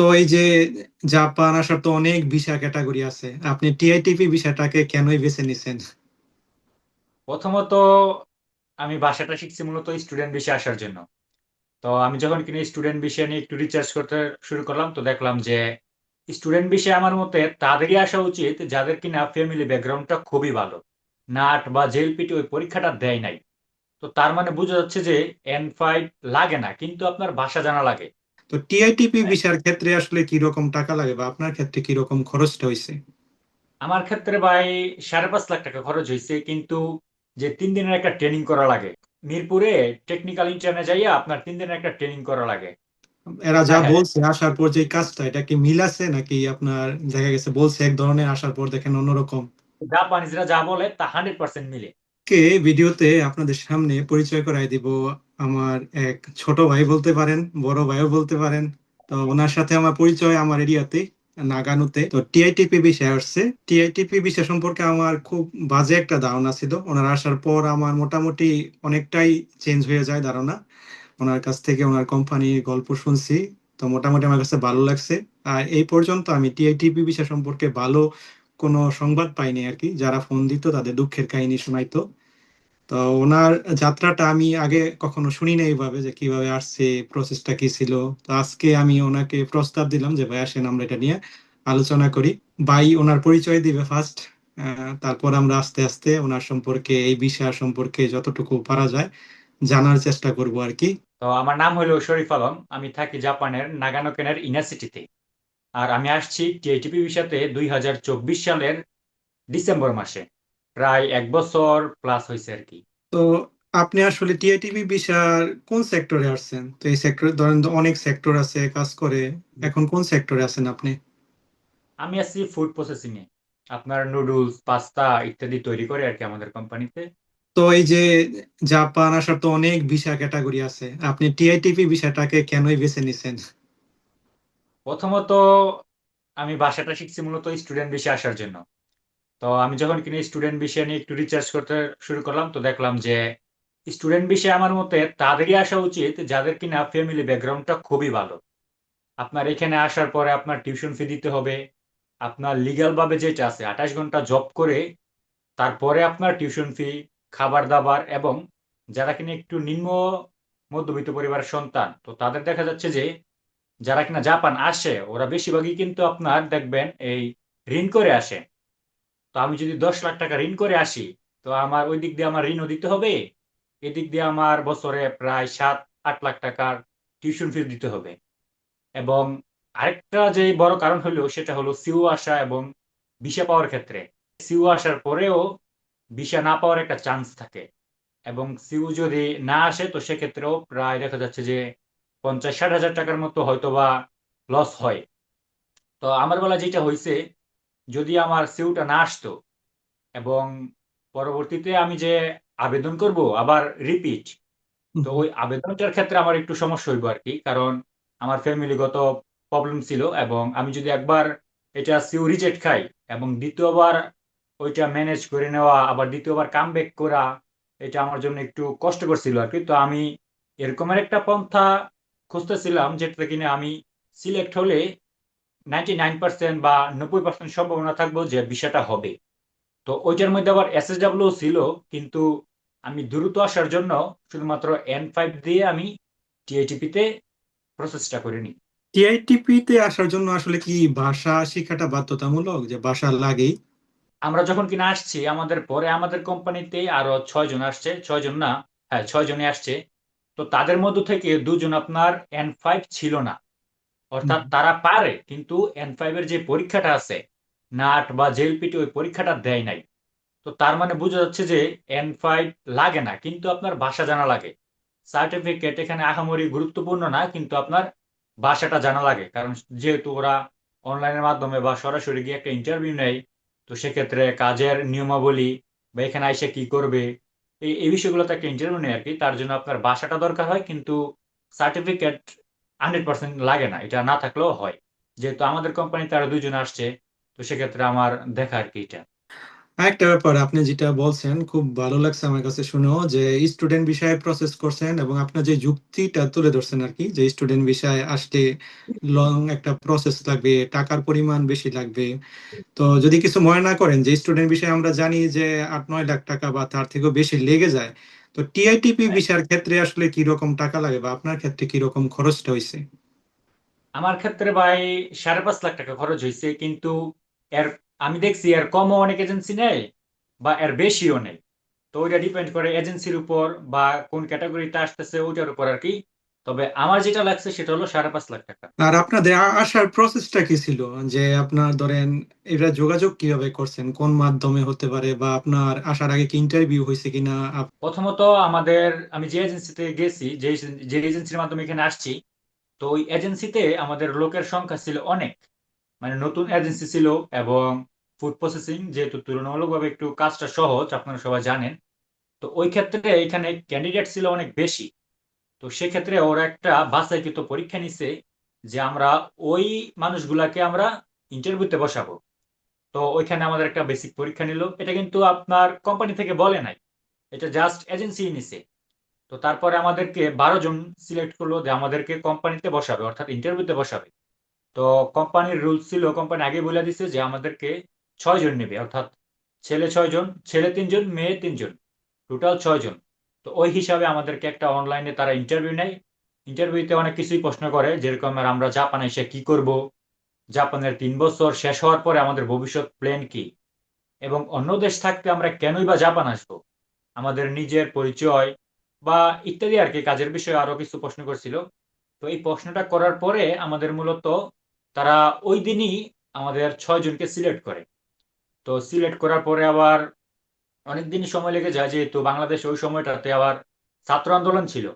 তো এই যে জাপান আসার তো অনেক ভিসা ক্যাটাগরি আছে। আপনি টিআইটিপি ভিসাটাকে কেনই বেছে নিছেন? প্রথমত আমি ভাষাটা শিখছি মূলত স্টুডেন্ট বিষয়ে আসার জন্য। তো আমি যখন কিনা স্টুডেন্ট বিষয় নিয়ে একটু রিসার্চ করতে শুরু করলাম, তো দেখলাম যে স্টুডেন্ট বিষয়ে আমার মতে তাদেরই আসা উচিত, যাদের কিনা ফ্যামিলি ব্যাকগ্রাউন্ডটা খুবই ভালো। নাট বা জেএলপিটি ওই পরীক্ষাটা দেয় নাই। তো তার মানে বোঝা যাচ্ছে যে এন ফাইভ লাগে না, কিন্তু আপনার ভাষা জানা লাগে। তো টিআইটিপি ভিসার ক্ষেত্রে আসলে কি রকম টাকা লাগে বা আপনার ক্ষেত্রে কি রকম খরচটা হয়েছে আমার ক্ষেত্রে ভাই সাড়ে পাঁচ লাখ টাকা খরচ হয়েছে কিন্তু যে তিন দিনের একটা ট্রেনিং করা লাগে। মিরপুরে টেকনিক্যাল ইন্টারনে যাইয়া আপনার তিন দিনের একটা ট্রেনিং করা লাগে। এরা যা হ্যাঁ। বলছে আসার পর যে কাজটা এটা কি মিল আছে নাকি আপনার দেখা গেছে বলছে এক ধরনের আসার পর দেখেন অন্যরকম? জাপানিজরা যা বলে তা হান্ড্রেড পার্সেন্ট মিলে। কে ভিডিওতে আপনাদের সামনে পরিচয় করাই দিব আমার এক ছোট ভাই বলতে পারেন, বড় ভাইও বলতে পারেন। তো ওনার সাথে আমার পরিচয় আমার এরিয়াতে, নাগানুতে। তো টিআইটিপি বিষয় আসছে। টিআইটিপি বিষয় সম্পর্কে আমার খুব বাজে একটা ধারণা ছিল। ওনার আসার পর আমার মোটামুটি অনেকটাই চেঞ্জ হয়ে যায় ধারণা। ওনার কাছ থেকে ওনার কোম্পানির গল্প শুনছি। তো মোটামুটি আমার কাছে ভালো লাগছে। আর এই পর্যন্ত আমি টিআইটিপি বিষয় সম্পর্কে ভালো কোনো সংবাদ পাইনি আর কি। যারা ফোন দিত তাদের দুঃখের কাহিনী শোনাইতো। তো ওনার যাত্রাটা আমি আগে কখনো শুনি না এইভাবে যে কীভাবে আসছে প্রসেসটা কি ছিল? তো আজকে আমি ওনাকে প্রস্তাব দিলাম যে, ভাই, আসেন, আমরা এটা নিয়ে আলোচনা করি। ভাই ওনার পরিচয় দিবে ফার্স্ট তারপর আমরা আস্তে আস্তে ওনার সম্পর্কে, এই বিষয় সম্পর্কে যতটুকু পারা যায় জানার চেষ্টা করব আর কি। তো আমার নাম হলো শরীফ আলম। আমি থাকি জাপানের নাগানোকেনের ইউনিভার্সিটিতে আর আমি আসছি টিআইটিপি ভিসাতে দুই সালের ডিসেম্বর মাসে। প্রায় এক বছর প্লাস হয়েছে আর কি। তো আপনি আসলে টিআইটিপি বিষয়ের কোন সেক্টরে আসছেন? তো এই সেক্টর ধরেন অনেক সেক্টর আছে কাজ করে। এখন কোন সেক্টরে আছেন আপনি? আমি আছি ফুড প্রসেসিং এ। আপনার নুডলস পাস্তা ইত্যাদি তৈরি করে আর কি আমাদের কোম্পানিতে তো এই যে জাপান আসার তো অনেক ভিসা ক্যাটাগরি আছে। আপনি টিআইটিপি ভিসাটাকে কেনই বেছে নিছেন? প্রথমত আমি ভাষাটা শিখছি মূলত স্টুডেন্ট বিষয়ে আসার জন্য। তো আমি যখন কিনা স্টুডেন্ট বিষয় নিয়ে একটু রিচার্জ করতে শুরু করলাম, তো দেখলাম যে স্টুডেন্ট বিষয়ে আমার মতে তাদেরই আসা উচিত যাদের কিনা ফ্যামিলি ব্যাকগ্রাউন্ডটা খুবই ভালো। আপনার এখানে আসার পরে আপনার টিউশন ফি দিতে হবে, আপনার লিগ্যাল ভাবে যেটা আছে, আঠাশ ঘণ্টা জব করে, তারপরে আপনার টিউশন ফি খাবার দাবার এবং যারা কিনা একটু নিম্ন মধ্যবিত্ত পরিবারের সন্তান, তো তাদের দেখা যাচ্ছে যে যারা কিনা জাপান আসে, ওরা বেশিরভাগই কিন্তু আপনার দেখবেন এই ঋণ করে আসে তো আমি যদি দশ লাখ টাকা ঋণ করে আসি, তো আমার ওই দিক দিয়ে আমার ঋণও দিতে হবে, এদিক দিয়ে আমার বছরে প্রায় সাত, আট লাখ টাকার টিউশন ফি দিতে হবে। এবং আরেকটা যে বড় কারণ হলো, সেটা হলো সিউ আসা এবং ভিসা পাওয়ার ক্ষেত্রে। সিউ আসার পরেও ভিসা না পাওয়ার একটা চান্স থাকে। এবং সিউ যদি না আসে, তো সেক্ষেত্রেও প্রায় দেখা যাচ্ছে যে পঞ্চাশ, ষাট হাজার টাকার মতো হয়তোবা লস হয়। তো আমার বেলা যেটা হয়েছে যদি আমার সিউটা না আসতো এবং পরবর্তীতে আমি যে আবেদন করব আবার রিপিট তো ওই আবেদনটার ক্ষেত্রে আমার একটু সমস্যা হইব আর কি কারণ আমার ফ্যামিলিগত প্রবলেম ছিল এবং আমি যদি একবার এটা সিউ রিজেক্ট খাই এবং দ্বিতীয়বার ওইটা ম্যানেজ করে নেওয়া আবার দ্বিতীয়বার কাম ব্যাক করা এটা আমার জন্য একটু কষ্টকর ছিল আর কি তো আমি এরকমের একটা পন্থা খুঁজতেছিলাম যেটা কিনা আমি সিলেক্ট হলে নাইনটি নাইন পার্সেন্ট বা নব্বই পার্সেন্ট সম্ভাবনা থাকব যে বিষয়টা হবে। তো ওইটার মধ্যে আবার এস ছিল কিন্তু আমি দ্রুত আসার জন্য শুধুমাত্র এন ফাইভ দিয়ে আমি টিআইটিপিতে প্রসেসটা করে নিই। টিআইটিপি আসার জন্য আসলে কি ভাষা শেখাটা বাধ্যতামূলক? যে ভাষা লাগেই? আমরা যখন কিনা আসছি আমাদের পরে আমাদের কোম্পানিতে আরও ছয় জন আসছে ছয় জন না হ্যাঁ ছয় জনে আসছে। তো তাদের মধ্য থেকে দুজন আপনার এন ফাইভ ছিল না। অর্থাৎ তারা পারে কিন্তু এন ফাইভ এর যে পরীক্ষাটা আছে নাট বা জেএলপিটি ওই পরীক্ষাটা দেয় নাই। তো তার মানে বোঝা যাচ্ছে যে এন ফাইভ লাগে না কিন্তু আপনার ভাষা জানা লাগে। সার্টিফিকেট এখানে আহামরি গুরুত্বপূর্ণ না কিন্তু আপনার ভাষাটা জানা লাগে। কারণ যেহেতু ওরা অনলাইনের মাধ্যমে বা সরাসরি গিয়ে একটা ইন্টারভিউ নেয় তো সেক্ষেত্রে কাজের নিয়মাবলী বা এখানে আইসে কি করবে এই এই বিষয়গুলোতে একটা ইন্টারভিউ নেয় আর কি। তার জন্য আপনার ভাষাটা দরকার হয় কিন্তু সার্টিফিকেট হান্ড্রেড পার্সেন্ট লাগে না, এটা না থাকলেও হয়। যেহেতু আমাদের কোম্পানিতে আরও দুইজন আসছে, তো সেক্ষেত্রে আমার দেখা আর কি এটা। আরেকটা ব্যাপার, আপনি যেটা বলছেন, খুব ভালো লাগছে আমার কাছে শুনেও যে স্টুডেন্ট বিষয়ে প্রসেস করছেন এবং আপনার যে যুক্তিটা তুলে ধরছেন আর কি, যে স্টুডেন্ট বিষয়ে আসতে লং একটা প্রসেস লাগবে, টাকার পরিমাণ বেশি লাগবে। তো যদি কিছু মনে না করেন, যে স্টুডেন্ট বিষয়ে আমরা জানি যে আট নয় লাখ টাকা বা তার থেকেও বেশি লেগে যায় তো টিআইটিপি বিষয়ের ক্ষেত্রে আসলে কি রকম টাকা লাগে বা আপনার ক্ষেত্রে কি রকম খরচটা হয়েছে আমার ক্ষেত্রে ভাই সাড়ে পাঁচ লাখ টাকা খরচ হয়েছে কিন্তু এর আমি দেখছি এর কমও অনেক এজেন্সি নেই বা এর বেশিও নেই তো ওইটা ডিপেন্ড করে এজেন্সির উপর বা কোন ক্যাটাগরিতে আসতেছে ওইটার উপর আর কি। তবে আমার যেটা লাগছে সেটা হলো সাড়ে পাঁচ লাখ টাকা। আর আপনাদের আসার প্রসেসটা কি ছিল? যে আপনার ধরেন এটা যোগাযোগ কীভাবে করছেন? কোন মাধ্যমে হতে পারে? বা আপনার আসার আগে কি ইন্টারভিউ হয়েছে কিনা? প্রথমত আমাদের আমি যে এজেন্সিতে গেছি যে যে এজেন্সির মাধ্যমে এখানে আসছি তো ওই এজেন্সিতে আমাদের লোকের সংখ্যা ছিল অনেক। মানে নতুন এজেন্সি ছিল এবং ফুড প্রসেসিং যেহেতু তুলনামূলকভাবে একটু কাজটা সহজ আপনারা সবাই জানেন। তো ওই ক্ষেত্রে এখানে ক্যান্ডিডেট ছিল অনেক বেশি। তো সেক্ষেত্রে ওরা একটা বাছাইকৃত পরীক্ষা নিছে যে আমরা ওই মানুষগুলাকে আমরা ইন্টারভিউতে বসাবো। তো ওইখানে আমাদের একটা বেসিক পরীক্ষা নিল। এটা কিন্তু আপনার কোম্পানি থেকে বলে নাই। এটা জাস্ট এজেন্সি নিছে। তো তারপরে আমাদেরকে বারো জন সিলেক্ট করল যে আমাদেরকে কোম্পানিতে বসাবে, অর্থাৎ ইন্টারভিউতে বসাবে। তো কোম্পানির রুলস ছিল কোম্পানি আগে বলে দিছে যে আমাদেরকে ছয় জন নেবে। অর্থাৎ ছেলে ছয় জন, ছেলে তিনজন মেয়ে তিনজন টোটাল ছয় জন। তো ওই হিসাবে আমাদেরকে একটা অনলাইনে তারা ইন্টারভিউ নেয়। ইন্টারভিউতে অনেক কিছুই প্রশ্ন করে, যেরকম আমরা জাপানে এসে কি করব? জাপানের তিন বছর শেষ হওয়ার পরে আমাদের ভবিষ্যৎ প্ল্যান কি? এবং অন্য দেশ থাকতে আমরা কেনই বা জাপান আসব? আমাদের নিজের পরিচয় বা ইত্যাদি আর কি, কাজের বিষয়ে আরও কিছু প্রশ্ন করছিল। তো এই প্রশ্নটা করার পরে আমাদের মূলত তারা ওই দিনই আমাদের ছয় জনকে সিলেক্ট করে। তো সিলেক্ট করার পরে আবার অনেক দিন সময় লেগে যায় যেহেতু বাংলাদেশ ওই সময়টাতে আবার ছাত্র আন্দোলন ছিল।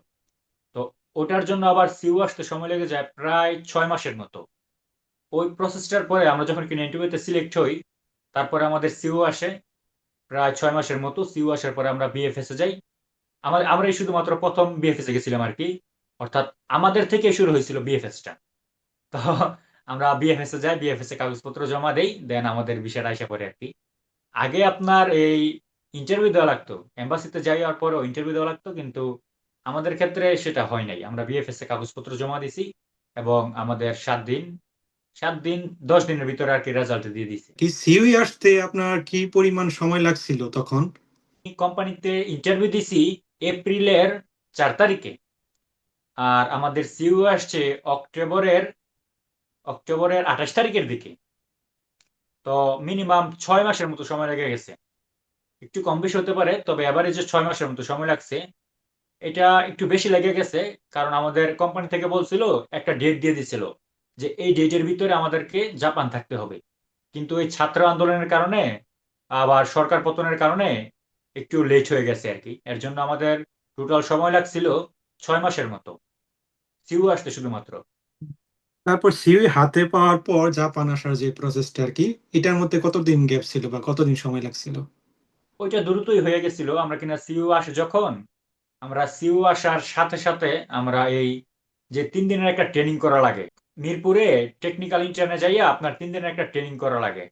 তো ওটার জন্য আবার সিউ আসতে সময় লেগে যায় প্রায় ছয় মাসের মতো। ওই প্রসেসটার পরে আমরা যখন কিনা ইন্টারভিউতে সিলেক্ট হই, তারপরে আমাদের সিউ আসে প্রায় ছয় মাসের মতো। সিউ আসার পরে আমরা বিএফএস এ যাই। আমাদের আমরাই শুধুমাত্র প্রথম বিএফএস এ গেছিলাম আর কি। অর্থাৎ আমাদের থেকে শুরু হয়েছিল বিএফএসটা তো আমরা বিএফএস এ যাই বিএফএস এ কাগজপত্র জমা দেই, দেন আমাদের বিষয়টা আসা পড়ে আর কি। আগে আপনার এই ইন্টারভিউ দেওয়া লাগতো। এম্বাসিতে যাওয়ার পরেও ইন্টারভিউ দেওয়া লাগতো কিন্তু আমাদের ক্ষেত্রে সেটা হয় নাই। আমরা বিএফএস এ কাগজপত্র জমা দিছি এবং আমাদের সাত দিন সাত দিন দশ দিনের ভিতরে আর কি রেজাল্ট দিয়ে দিছি। কি সিউই আসতে আপনার কি পরিমাণ সময় লাগছিল তখন? কোম্পানিতে ইন্টারভিউ দিছি এপ্রিলের চার তারিখে। আর আমাদের সিইও আসছে অক্টোবরের অক্টোবরের আঠাশ তারিখের দিকে। তো মিনিমাম ছয় মাসের মতো সময় লেগে গেছে। একটু কম বেশি হতে পারে, তবে এভারেজে ছয় মাসের মতো সময় লাগছে। এটা একটু বেশি লেগে গেছে, কারণ আমাদের কোম্পানি থেকে বলছিল, একটা ডেট দিয়ে দিছিল, যে এই ডেটের ভিতরে আমাদেরকে জাপান থাকতে হবে। কিন্তু এই ছাত্র আন্দোলনের কারণে, আবার সরকার পতনের কারণে একটু লেট হয়ে গেছে আর কি। এর জন্য আমাদের টোটাল সময় লাগছিল ছয় মাসের মতো। সিউ আসতে শুধুমাত্র। তারপর সিউই হাতে পাওয়ার পর জাপান আসার যে প্রসেসটা আর কি, এটার মধ্যে কতদিন গ্যাপ ছিল বা কতদিন সময় লাগছিল? ওইটা দ্রুতই হয়ে গেছিল। আমরা কিনা সিইউ আসে যখন, আমরা সিইউ আসার সাথে সাথে আমরা এই যে তিন দিনের একটা ট্রেনিং করা লাগে। মিরপুরে টেকনিক্যাল ইন্টার্নে যাইয়া আপনার তিন দিনের একটা ট্রেনিং করা লাগে।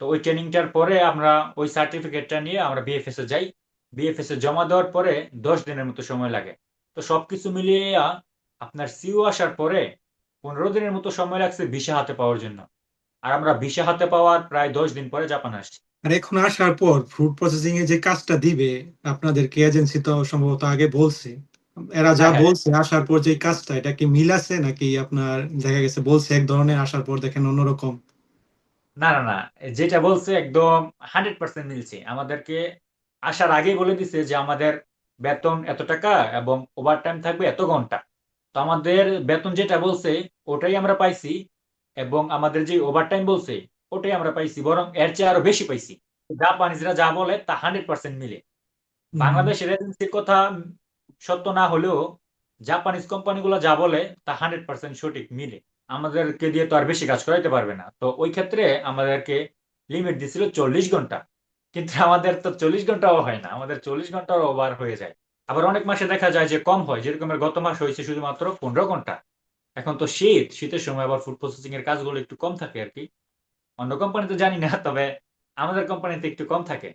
তো ওই ট্রেনিংটার পরে আমরা ওই সার্টিফিকেটটা নিয়ে আমরা বিএফএস এ যাই। বিএফএস এ জমা দেওয়ার পরে দশ দিনের মতো সময় লাগে। তো সবকিছু মিলিয়ে আপনার সিইউ আসার পরে পনেরো দিনের মতো সময় লাগছে ভিসা হাতে পাওয়ার জন্য। আর আমরা ভিসা হাতে পাওয়ার প্রায় দশ দিন পরে জাপান আসছি। আর এখন আসার পর ফুড প্রসেসিং এ যে কাজটা দিবে আপনাদেরকে এজেন্সি তো সম্ভবত আগে বলছে। এরা যা হ্যাঁ। বলছে আসার পর যে কাজটা এটা কি মিল আছে নাকি আপনার দেখা গেছে বলছে এক ধরনের আসার পর দেখেন অন্যরকম? না না না যেটা বলছে একদম হান্ড্রেড পার্সেন্ট মিলছে। আমাদেরকে আসার আগেই বলে দিছে যে আমাদের বেতন এত টাকা এবং ওভার টাইম থাকবে এত ঘণ্টা। তো আমাদের বেতন যেটা বলছে ওটাই আমরা পাইছি এবং আমাদের যে ওভার টাইম বলছে ওটাই আমরা পাইছি বরং এর চেয়ে আরও বেশি পাইছি। জাপানিজরা যা বলে তা হান্ড্রেড পার্সেন্ট মিলে। বাংলাদেশের এজেন্সির কথা সত্য না হলেও জাপানিজ কোম্পানিগুলো যা বলে তা হান্ড্রেড পার্সেন্ট সঠিক মিলে। আমাদেরকে দিয়ে তো আর বেশি কাজ করাইতে পারবে না। তো ওই ক্ষেত্রে আমাদেরকে লিমিট দিছিল চল্লিশ ঘণ্টা। কিন্তু আমাদের তো চল্লিশ ঘন্টাও হয় না। আমাদের চল্লিশ ঘন্টাও ওভার হয়ে যায়। আবার অনেক মাসে দেখা যায় যে কম হয়। যেরকম গত মাস হয়েছে শুধুমাত্র পনেরো ঘণ্টা। এখন তো শীত শীতের সময় আবার ফুড প্রসেসিং এর কাজগুলো একটু কম থাকে আর কি। অন্য কোম্পানি তো জানি না তবে আমাদের কোম্পানিতে একটু কম থাকে।